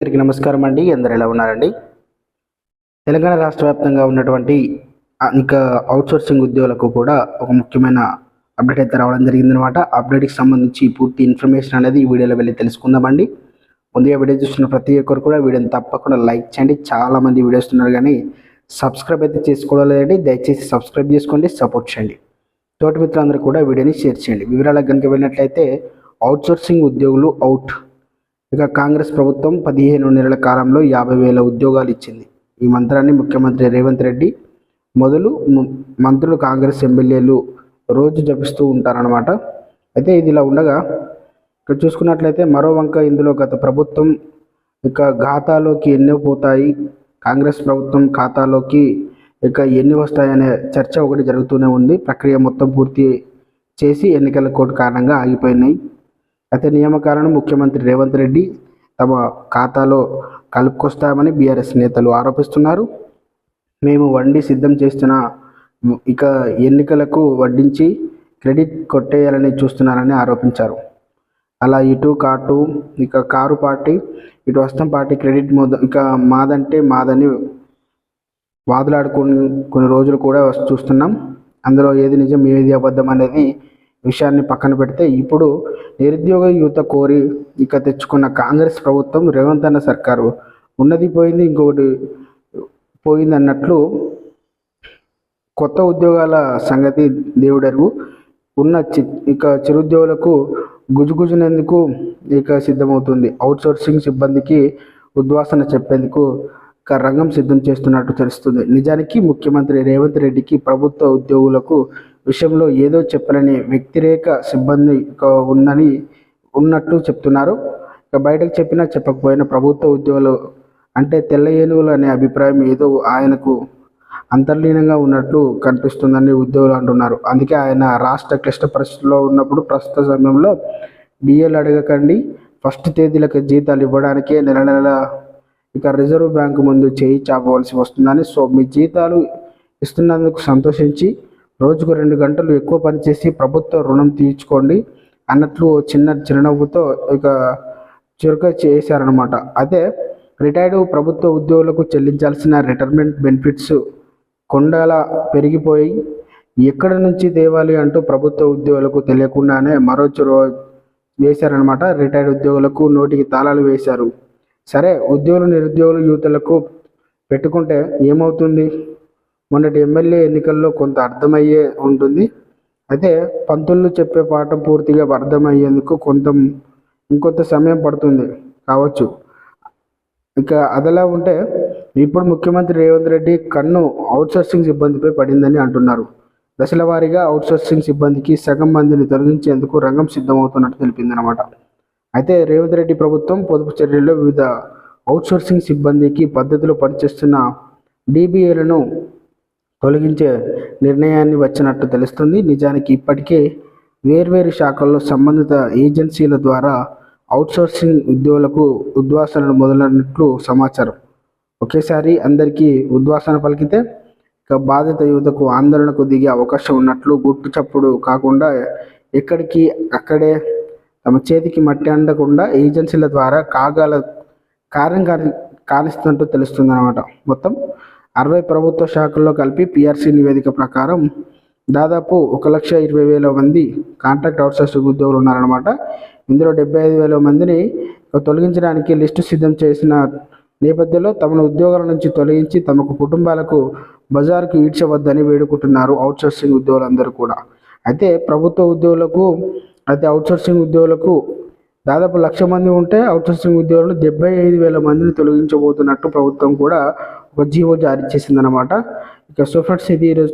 అందరికీ నమస్కారం అండి. అందరు ఎలా ఉన్నారండి? తెలంగాణ రాష్ట్ర వ్యాప్తంగా ఉన్నటువంటి ఇంకా అవుట్సోర్సింగ్ ఉద్యోగులకు కూడా ఒక ముఖ్యమైన అప్డేట్ అయితే రావడం జరిగిందనమాట అప్డేట్కి సంబంధించి పూర్తి ఇన్ఫర్మేషన్ అనేది ఈ వీడియోలో వెళ్ళి తెలుసుకుందామండి. ముందుగా వీడియో చూస్తున్న ప్రతి ఒక్కరు కూడా వీడియోని తప్పకుండా లైక్ చేయండి. చాలామంది వీడియోస్ ఉన్నారు కానీ సబ్స్క్రైబ్ అయితే చేసుకోవడం లేదండి. దయచేసి సబ్స్క్రైబ్ చేసుకోండి సపోర్ట్ చేయండి. తోటి మిత్రులందరూ కూడా వీడియోని షేర్ చేయండి. వివరాలకు కనుక వెళ్ళినట్లయితే అవుట్సోర్సింగ్ ఉద్యోగులు అవుట్ ఇక కాంగ్రెస్ ప్రభుత్వం పదిహేను నెలల కాలంలో యాభై వేల ఉద్యోగాలు ఇచ్చింది. ఈ మంత్రాన్ని ముఖ్యమంత్రి రేవంత్ రెడ్డి మొదలు మంత్రులు కాంగ్రెస్ ఎమ్మెల్యేలు రోజు జపిస్తూ ఉంటారన్నమాట. అయితే ఇది ఇలా ఉండగా ఇక్కడ చూసుకున్నట్లయితే మరో వంక ఇందులో గత ప్రభుత్వం ఇక ఖాతాలోకి ఎన్ని పోతాయి. కాంగ్రెస్ ప్రభుత్వం ఖాతాలోకి ఇక ఎన్ని వస్తాయనే చర్చ ఒకటి జరుగుతూనే ఉంది. ప్రక్రియ మొత్తం పూర్తి చేసి ఎన్నికల కోడ్ కారణంగా ఆగిపోయినాయి. అయితే నియామకాలను ముఖ్యమంత్రి రేవంత్ రెడ్డి తమ ఖాతాలో కలుపుకొస్తామని బీఆర్ఎస్ నేతలు ఆరోపిస్తున్నారు. మేము వండి సిద్ధం చేస్తున్న ఇక ఎన్నికలకు వడ్డించి క్రెడిట్ కొట్టేయాలని చూస్తున్నారని ఆరోపించారు. అలా ఇటు కాటు ఇక కారు పార్టీ ఇటు వస్తం పార్టీ క్రెడిట్ మొద ఇక మాదంటే మాదని వాదులాడుకుని కొన్ని రోజులు కూడా చూస్తున్నాం. అందులో ఏది నిజం ఏది అబద్ధం అనేది విషయాన్ని పక్కన పెడితే ఇప్పుడు నిరుద్యోగ యువత కోరి ఇక తెచ్చుకున్న కాంగ్రెస్ ప్రభుత్వం రేవంత్ అన్న సర్కారు ఉన్నది పోయింది ఇంకొకటి పోయింది అన్నట్లు కొత్త ఉద్యోగాల సంగతి దేవుడరువు ఉన్న చి ఇక చిరుద్యోగులకు గుజుగుజునేందుకు ఇక సిద్ధమవుతుంది. అవుట్సోర్సింగ్ సిబ్బందికి ఉద్వాసన చెప్పేందుకు ఇక రంగం సిద్ధం చేస్తున్నట్టు తెలుస్తుంది. నిజానికి ముఖ్యమంత్రి రేవంత్ రెడ్డికి ప్రభుత్వ ఉద్యోగులకు విషయంలో ఏదో చెప్పలేని వ్యతిరేక సిబ్బంది ఉందని ఉన్నట్లు చెప్తున్నారు. ఇక బయటకు చెప్పినా చెప్పకపోయినా ప్రభుత్వ ఉద్యోగులు అంటే తెల్ల ఏనుగులు అనే అభిప్రాయం ఏదో ఆయనకు అంతర్లీనంగా ఉన్నట్లు కనిపిస్తుందని ఉద్యోగులు అంటున్నారు. అందుకే ఆయన రాష్ట్ర క్లిష్ట పరిస్థితుల్లో ఉన్నప్పుడు ప్రస్తుత సమయంలో డిఎల్ అడగకండి. ఫస్ట్ తేదీలకు జీతాలు ఇవ్వడానికే నెల నెల ఇక రిజర్వ్ బ్యాంకు ముందు చేయి చాపవలసి వస్తుందని సో మీ జీతాలు ఇస్తున్నందుకు సంతోషించి రోజుకు రెండు గంటలు ఎక్కువ పనిచేసి ప్రభుత్వ రుణం తీర్చుకోండి అన్నట్లు ఓ చిన్న చిరునవ్వుతో ఇక చురుక చేశారనమాట అదే రిటైర్డ్ ప్రభుత్వ ఉద్యోగులకు చెల్లించాల్సిన రిటైర్మెంట్ బెనిఫిట్స్ కొండల పెరిగిపోయి ఎక్కడి నుంచి తేవాలి అంటూ ప్రభుత్వ ఉద్యోగులకు తెలియకుండానే మరో చొరవ వేశారనమాట రిటైర్డ్ ఉద్యోగులకు నోటికి తాళాలు వేశారు. సరే ఉద్యోగులు నిరుద్యోగులు యువతలకు పెట్టుకుంటే ఏమవుతుంది? మొన్నటి ఎమ్మెల్యే ఎన్నికల్లో కొంత అర్థమయ్యే ఉంటుంది. అయితే పంతులు చెప్పే పాఠం పూర్తిగా అర్థమయ్యేందుకు కొంత ఇంకొంత సమయం పడుతుంది కావచ్చు. ఇక అదలా ఉంటే ఇప్పుడు ముఖ్యమంత్రి రేవంత్ రెడ్డి కన్ను అవుట్సోర్సింగ్ సిబ్బందిపై పడిందని అంటున్నారు. దశల వారీగా అవుట్సోర్సింగ్ సిబ్బందికి సగం మందిని తొలగించేందుకు రంగం సిద్ధమవుతున్నట్టు తెలిపిందనమాట అయితే రేవంత్ రెడ్డి ప్రభుత్వం పొదుపు చర్యల్లో వివిధ అవుట్సోర్సింగ్ సిబ్బందికి పద్ధతిలో పనిచేస్తున్న డీబీఏలను తొలగించే నిర్ణయాన్ని వచ్చినట్టు తెలుస్తుంది. నిజానికి ఇప్పటికే వేర్వేరు శాఖల్లో సంబంధిత ఏజెన్సీల ద్వారా అవుట్సోర్సింగ్ ఉద్యోగులకు ఉద్వాసనలు మొదలైనట్లు సమాచారం. ఒకేసారి అందరికీ ఉద్వాసన పలికితే ఇక బాధిత యువతకు ఆందోళనకు దిగే అవకాశం ఉన్నట్లు గుట్టు చప్పుడు కాకుండా ఎక్కడికి అక్కడే తమ చేతికి మట్టి అందకుండా ఏజెన్సీల ద్వారా కాగాల కార్యం కాని కానిస్తున్నట్టు తెలుస్తుంది అనమాట మొత్తం అరవై ప్రభుత్వ శాఖల్లో కలిపి పిఆర్సీ నివేదిక ప్రకారం దాదాపు ఒక లక్ష ఇరవై వేల మంది కాంట్రాక్ట్ అవుట్సోర్సింగ్ ఉద్యోగులు ఉన్నారనమాట ఇందులో డెబ్బై ఐదు వేల మందిని తొలగించడానికి లిస్టు సిద్ధం చేసిన నేపథ్యంలో తమ ఉద్యోగాల నుంచి తొలగించి తమకు కుటుంబాలకు బజారుకు ఈడ్చవద్దని వేడుకుంటున్నారు అవుట్సోర్సింగ్ ఉద్యోగులందరూ కూడా. అయితే ప్రభుత్వ ఉద్యోగులకు అయితే అవుట్సోర్సింగ్ ఉద్యోగులకు దాదాపు లక్ష మంది ఉంటే అవుట్సోర్సింగ్ ఉద్యోగులు డెబ్బై ఐదు వేల మందిని తొలగించబోతున్నట్టు ప్రభుత్వం కూడా ఒక జీవో జారీ చేసిందనమాట ఇక సో ఫ్రెండ్స్ ఇది ఈరోజు